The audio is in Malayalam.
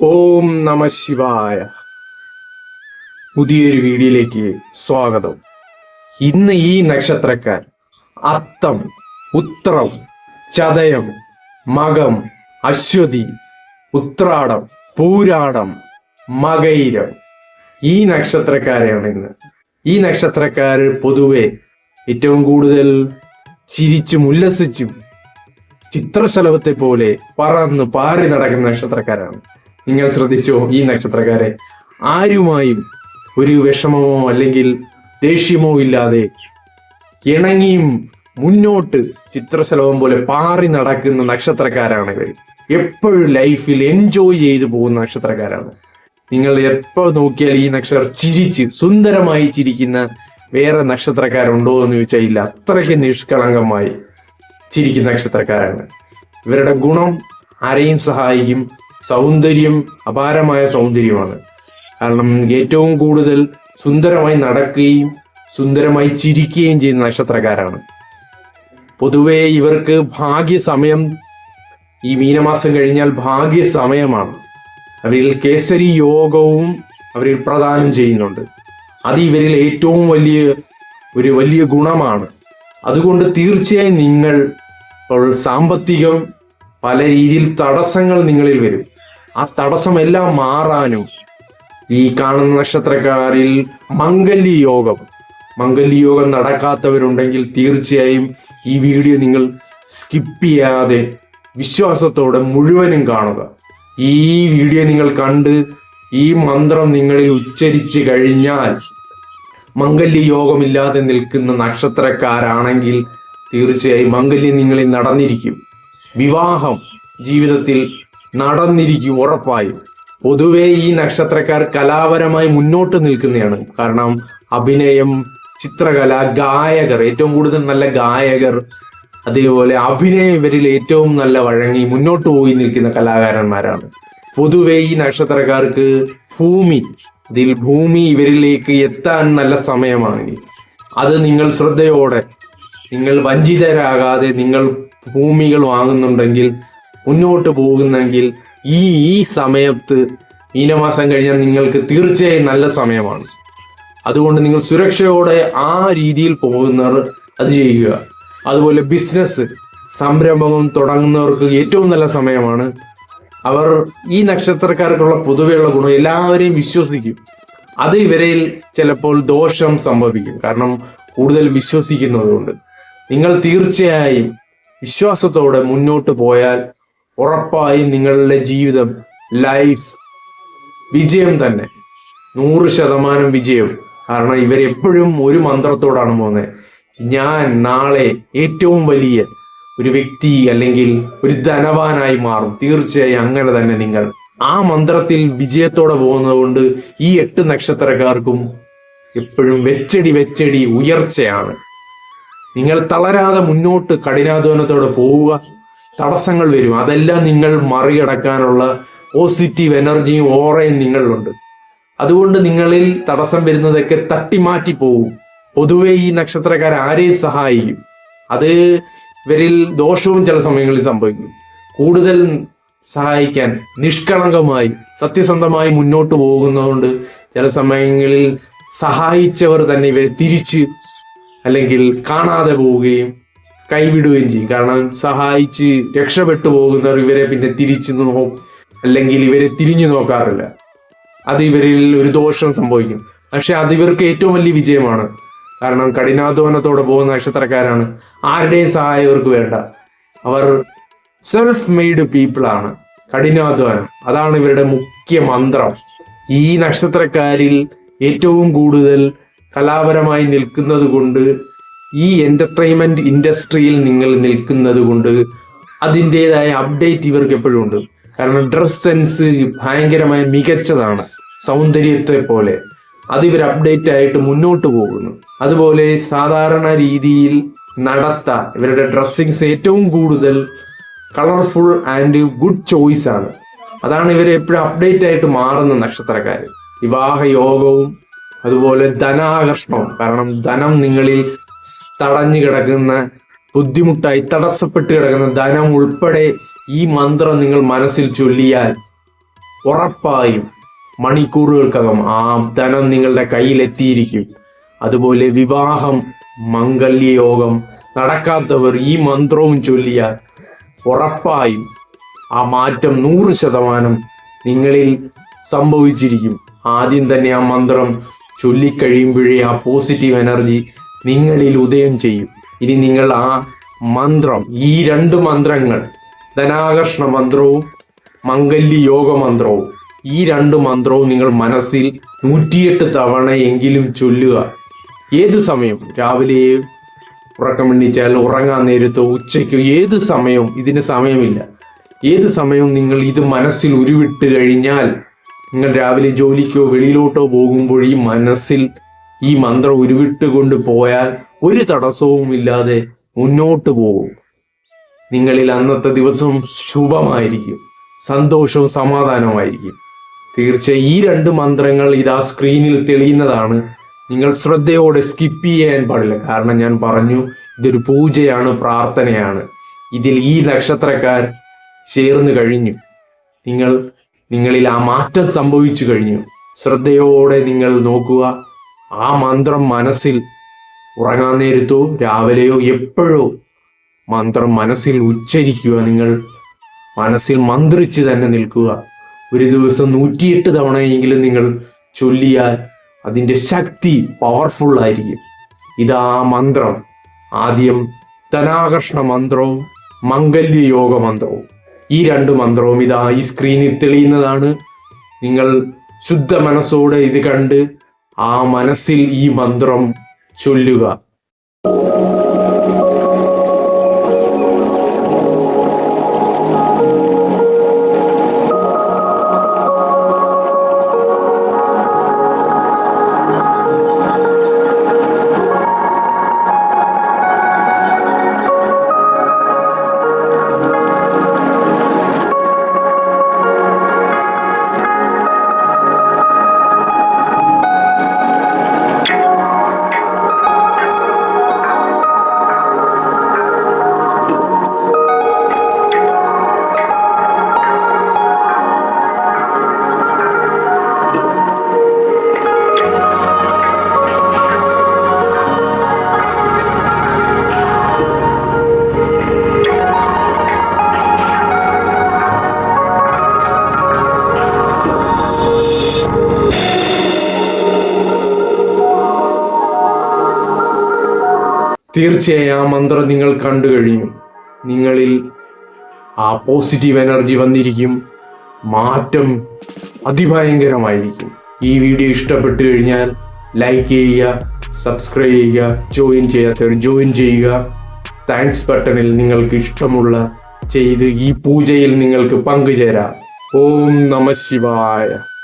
ഓം നമ ശിവായ. പുതിയൊരു വീഡിയോയിലേക്ക് സ്വാഗതം. ഇന്ന് ഈ നക്ഷത്രക്കാർ അത്തം ഉത്രം ചതയം മകം അശ്വതി ഉത്രാടം പൂരാടം മകയിരം ഈ നക്ഷത്രക്കാരെയാണ് ഇന്ന്. ഈ നക്ഷത്രക്കാർ പൊതുവെ ഏറ്റവും കൂടുതൽ ചിരിച്ചും ഉല്ലസിച്ചും ചിത്രശലഭത്തെ പോലെ പറന്ന് പാറി നടക്കുന്ന നക്ഷത്രക്കാരാണ്. നിങ്ങൾ ശ്രദ്ധിച്ചോ? ഈ നക്ഷത്രക്കാരെ ആരുമായും ഒരു വിഷമമോ അല്ലെങ്കിൽ ദേഷ്യമോ ഇല്ലാതെ ഇണങ്ങിയും മുന്നോട്ട് ചിത്രശലഭം പോലെ പാറി നടക്കുന്ന നക്ഷത്രക്കാരാണ് ഇവർ എപ്പോഴും ലൈഫിൽ എൻജോയ് ചെയ്തു പോകുന്ന നക്ഷത്രക്കാരാണ്. നിങ്ങൾ എപ്പോ നോക്കിയാൽ ഈ നക്ഷത്രം ചിരിച്ച് സുന്ദരമായി ചിരിക്കുന്ന വേറെ നക്ഷത്രക്കാരുണ്ടോ എന്ന് ചോദിച്ചാൽ ഇല്ല. അത്രയ്ക്ക് നിഷ്കളങ്കമായി ചിരിക്കുന്ന നക്ഷത്രക്കാരാണ്. ഇവരുടെ ഗുണം ആരെയും സഹായിക്കും. സൗന്ദര്യം അപാരമായ സൗന്ദര്യമാണ്. കാരണം ഏറ്റവും കൂടുതൽ സുന്ദരമായി നടക്കുകയും സുന്ദരമായി ചിരിക്കുകയും ചെയ്യുന്ന നക്ഷത്രക്കാരാണ്. പൊതുവെ ഇവർക്ക് ഭാഗ്യസമയം ഈ മീനമാസം കഴിഞ്ഞാൽ ഭാഗ്യസമയമാണ്. അവരിൽ കേസരി യോഗവും അവരിൽ പ്രദാനം ചെയ്യുന്നുണ്ട്. അത് ഇവരിൽ ഏറ്റവും വലിയ ഒരു വലിയ ഗുണമാണ്. അതുകൊണ്ട് തീർച്ചയായും നിങ്ങൾ സാമ്പത്തികം പല രീതിയിൽ തടസ്സങ്ങൾ നിങ്ങളിൽ വരും. ആ തടസ്സമെല്ലാം മാറാനും ഈ കാണുന്ന നക്ഷത്രക്കാരിൽ മംഗല്യ യോഗം മംഗല്യ യോഗം നടക്കാത്തവരുണ്ടെങ്കിൽ തീർച്ചയായും ഈ വീഡിയോ നിങ്ങൾ സ്കിപ്പ് ചെയ്യാതെ വിശ്വാസത്തോടെ മുഴുവനും കാണുക. ഈ വീഡിയോ നിങ്ങൾ കണ്ട് ഈ മന്ത്രം നിങ്ങളിൽ ഉച്ചരിച്ചു കഴിഞ്ഞാൽ മംഗല്യ യോഗമില്ലാതെ നിൽക്കുന്ന നക്ഷത്രക്കാരാണെങ്കിൽ തീർച്ചയായും മംഗല്യം നിങ്ങളിൽ നടന്നിരിക്കും. വിവാഹം ജീവിതത്തിൽ നടന്നിരിക്കും ഉറപ്പായും. പൊതുവെ ഈ നക്ഷത്രക്കാർ കലാപരമായി മുന്നോട്ട് നിൽക്കുന്നതാണ്. കാരണം അഭിനയം ചിത്രകല ഗായകർ ഏറ്റവും കൂടുതൽ നല്ല ഗായകർ അതേപോലെ അഭിനയം ഇവരിൽ ഏറ്റവും നല്ല വഴങ്ങി മുന്നോട്ട് പോയി നിൽക്കുന്ന കലാകാരന്മാരാണ്. പൊതുവെ ഈ നക്ഷത്രക്കാർക്ക് ഭൂമി ഇതിൽ ഭൂമി ഇവരിലേക്ക് എത്താൻ നല്ല സമയമാണ്. അത് നിങ്ങൾ ശ്രദ്ധയോടെ നിങ്ങൾ വഞ്ചിതരാകാതെ നിങ്ങൾ ഭൂമികൾ വാങ്ങുന്നുണ്ടെങ്കിൽ മുന്നോട്ട് പോകുന്നെങ്കിൽ ഈ ഈ സമയത്ത് മീനമാസം കഴിഞ്ഞാൽ നിങ്ങൾക്ക് തീർച്ചയായും നല്ല സമയമാണ്. അതുകൊണ്ട് നിങ്ങൾ സുരക്ഷയോടെ ആ രീതിയിൽ പോകുന്നവർ അത് ചെയ്യുക. അതുപോലെ ബിസിനസ് സംരംഭം തുടങ്ങുന്നവർക്ക് ഏറ്റവും നല്ല സമയമാണ്. അവർ ഈ നക്ഷത്രക്കാർക്കുള്ള പൊതുവെയുള്ള ഗുണം എല്ലാവരെയും വിശ്വസിക്കും. അത് ഇവരിൽ ചിലപ്പോൾ ദോഷം സംഭവിക്കും. കാരണം കൂടുതൽ വിശ്വസിക്കുന്നതുകൊണ്ട്. നിങ്ങൾ തീർച്ചയായും വിശ്വാസത്തോടെ മുന്നോട്ട് പോയാൽ ഉറപ്പായും നിങ്ങളുടെ ജീവിതം ലൈഫ് വിജയം തന്നെ. നൂറ് ശതമാനം വിജയം. കാരണം ഇവരെപ്പോഴും ഒരു മന്ത്രത്തോടാണ് പോകുന്നത്. ഞാൻ നാളെ ഏറ്റവും വലിയ ഒരു വ്യക്തി അല്ലെങ്കിൽ ഒരു ധനവാനായി മാറും. തീർച്ചയായും അങ്ങനെ തന്നെ നിങ്ങൾ. ആ മന്ത്രത്തിൽ വിജയത്തോടെ പോകുന്നത് കൊണ്ട് ഈ എട്ട് നക്ഷത്രക്കാർക്കും എപ്പോഴും വെച്ചടി വെച്ചടി ഉയർച്ചയാണ്. നിങ്ങൾ തളരാതെ മുന്നോട്ട് കഠിനാധ്വാനത്തോടെ പോവുക. തടസ്സങ്ങൾ വരും. അതെല്ലാം നിങ്ങൾ മറികടക്കാനുള്ള പോസിറ്റീവ് എനർജിയും ഓറയും നിങ്ങളിലുണ്ട്. അതുകൊണ്ട് നിങ്ങളിൽ തടസ്സം വരുന്നതൊക്കെ തട്ടിമാറ്റി പോവും. പൊതുവെ ഈ നക്ഷത്രക്കാർ ആരെയും സഹായിക്കും. അത് ഇവരിൽ ദോഷവും ചില സമയങ്ങളിൽ സംഭവിക്കും കൂടുതൽ സഹായിക്കാൻ നിഷ്കളങ്കമായി സത്യസന്ധമായി മുന്നോട്ട് പോകുന്നതുകൊണ്ട് ചില സമയങ്ങളിൽ സഹായിച്ചവർ തന്നെ ഇവരെ തിരിച്ച് അല്ലെങ്കിൽ കാണാതെ പോവുകയും കൈവിടുകയും ചെയ്യും. കാരണം സഹായിച്ച് രക്ഷപ്പെട്ടു പോകുന്നവർ ഇവരെ പിന്നെ തിരിച്ചു നോക്കും അല്ലെങ്കിൽ ഇവരെ തിരിഞ്ഞു നോക്കാറില്ല. അത് ഇവരിൽ ഒരു ദോഷം സംഭവിക്കും. പക്ഷെ അത് ഇവർക്ക് ഏറ്റവും വലിയ വിജയമാണ്. കാരണം കഠിനാധ്വാനത്തോടെ പോകുന്ന നക്ഷത്രക്കാരാണ്. ആരുടെയും സഹായം ഇവർക്ക് വേണ്ട. അവർ സെൽഫ് മെയ്ഡ് പീപ്പിൾ ആണ്. കഠിനാധ്വാനം. അതാണ് ഇവരുടെ മുഖ്യ മന്ത്രം. ഈ നക്ഷത്രക്കാരിൽ ഏറ്റവും കൂടുതൽ കലാപരമായി നിൽക്കുന്നത് കൊണ്ട് ഈ എന്റർടൈൻമെന്റ് ഇൻഡസ്ട്രിയിൽ നിങ്ങൾ നിൽക്കുന്നത് കൊണ്ട് അതിന്റെതായ അപ്ഡേറ്റ് ഇവർക്ക് എപ്പോഴും ഉണ്ട്. കാരണം ഡ്രസ് സെൻസ് ഭയങ്കരമായി മികച്ചതാണ്. സൗന്ദര്യത്തെ പോലെ. അത് ഇവർ അപ്ഡേറ്റ് ആയിട്ട് മുന്നോട്ട് പോകുന്നു. അതുപോലെ സാധാരണ രീതിയിൽ നടത്ത ഇവരുടെ ഡ്രസ്സിങ്സ് ഏറ്റവും കൂടുതൽ കളർഫുൾ ആൻഡ് ഗുഡ് ചോയ്സ് ആണ്. അതാണ് ഇവർ എപ്പോഴും അപ്ഡേറ്റ് ആയിട്ട് മാറുന്ന നക്ഷത്രക്കാർ. വിവാഹ യോഗവും അതുപോലെ ധനാകർഷണവും. കാരണം ധനം നിങ്ങളിൽ തടഞ്ഞു കിടക്കുന്ന ബുദ്ധിമുട്ടായി തടസ്സപ്പെട്ട് കിടക്കുന്ന ധനം ഉൾപ്പെടെ ഈ മന്ത്രം നിങ്ങൾ മനസ്സിൽ ചൊല്ലിയാൽ ഉറപ്പായും മണിക്കൂറുകൾക്കകം ആ ധനം നിങ്ങളുടെ കയ്യിലെത്തിയിരിക്കും. അതുപോലെ വിവാഹം മംഗല്യയോഗം നടക്കാത്തവർ ഈ മന്ത്രവും ചൊല്ലിയാൽ ഉറപ്പായും ആ മാറ്റം നൂറ് ശതമാനം നിങ്ങളിൽ സംഭവിച്ചിരിക്കും. ആദ്യം തന്നെ ആ മന്ത്രം ചൊല്ലിക്കഴിയുമ്പോഴേ ആ പോസിറ്റീവ് എനർജി നിങ്ങളിൽ ഉദയം ചെയ്യും. ഇനി നിങ്ങൾ ആ മന്ത്രം ഈ രണ്ട് മന്ത്രങ്ങൾ ധനാകർഷണ മന്ത്രവും മംഗല്യ യോഗ മന്ത്രവും ഈ രണ്ട് മന്ത്രവും നിങ്ങൾ മനസ്സിൽ നൂറ്റിയെട്ട് തവണയെങ്കിലും ചൊല്ലുക. ഏത് സമയം? രാവിലെ ഉറക്കമെണ്ണിച്ചാൽ ഉറങ്ങാൻ നേരത്തോ ഉച്ചയ്ക്കോ ഏത് സമയവും ഇതിന് സമയമില്ല. ഏത് സമയവും നിങ്ങൾ ഇത് മനസ്സിൽ ഉരുവിട്ട് കഴിഞ്ഞാൽ നിങ്ങൾ രാവിലെ ജോലിക്കോ വെളിയിലോട്ടോ പോകുമ്പോൾ ഈ മനസ്സിൽ ഈ മന്ത്രം ഉരുവിട്ട് കൊണ്ട് പോയാൽ ഒരു തടസ്സവും ഇല്ലാതെ മുന്നോട്ട് പോകും. നിങ്ങളിൽ അന്നത്തെ ദിവസം ശുഭമായിരിക്കും. സന്തോഷവും സമാധാനവുമായിരിക്കും. തീർച്ചയായും ഈ രണ്ട് മന്ത്രങ്ങൾ ഇതാ സ്ക്രീനിൽ തെളിയുന്നതാണ്. നിങ്ങൾ ശ്രദ്ധയോടെ സ്കിപ്പ് ചെയ്യാൻ പാടില്ല. കാരണം ഞാൻ പറഞ്ഞു ഇതൊരു പൂജയാണ് പ്രാർത്ഥനയാണ്. ഇതിൽ ഈ നക്ഷത്രക്കാർ ചേർന്ന് കഴിഞ്ഞു. നിങ്ങൾ നിങ്ങളിൽ ആ മാറ്റം സംഭവിച്ചു കഴിഞ്ഞു. ശ്രദ്ധയോടെ നിങ്ങൾ നോക്കുക. ആ മന്ത്രം മനസ്സിൽ ഉറങ്ങാൻ നേരത്തോ രാവിലെയോ എപ്പോഴോ മന്ത്രം മനസ്സിൽ ഉച്ചരിക്കുക. നിങ്ങൾ മനസ്സിൽ മന്ത്രിച്ച് തന്നെ നിൽക്കുക. ഒരു ദിവസം നൂറ്റിയെട്ട് തവണയെങ്കിലും നിങ്ങൾ ചൊല്ലിയാൽ അതിന്റെ ശക്തി പവർഫുൾ ആയിരിക്കും. ഇതാ മന്ത്രം. ആദ്യം ധനാകർഷണ മന്ത്രവും മംഗല്യ യോഗ മന്ത്രവും. ഈ രണ്ട് മന്ത്രവും ഇതാ ഈ സ്ക്രീനിൽ തെളിയുന്നതാണ്. നിങ്ങൾ ശുദ്ധ മനസ്സോടെ ഇത് കണ്ട് ആ മനസ്സിൽ ഈ മന്ത്രം ചൊല്ലുക. തീർച്ചയായും ആ മന്ത്രം നിങ്ങൾ കണ്ടു കഴിഞ്ഞു. നിങ്ങളിൽ ആ പോസിറ്റീവ് എനർജി വന്നിരിക്കും. മാറ്റം അതിഭയങ്കരമായിരിക്കും. ഈ വീഡിയോ ഇഷ്ടപ്പെട്ടു കഴിഞ്ഞാൽ ലൈക്ക് ചെയ്യുക സബ്സ്ക്രൈബ് ചെയ്യുക ജോയിൻ ചെയ്യാത്തവർ ജോയിൻ ചെയ്യുക. താങ്ക്സ് ബട്ടണിൽ നിങ്ങൾക്ക് ഇഷ്ടമുള്ള ചെയ്ത് ഈ പൂജയിൽ നിങ്ങൾക്ക് പങ്കുചേരാം. ഓം നമ ശിവായ.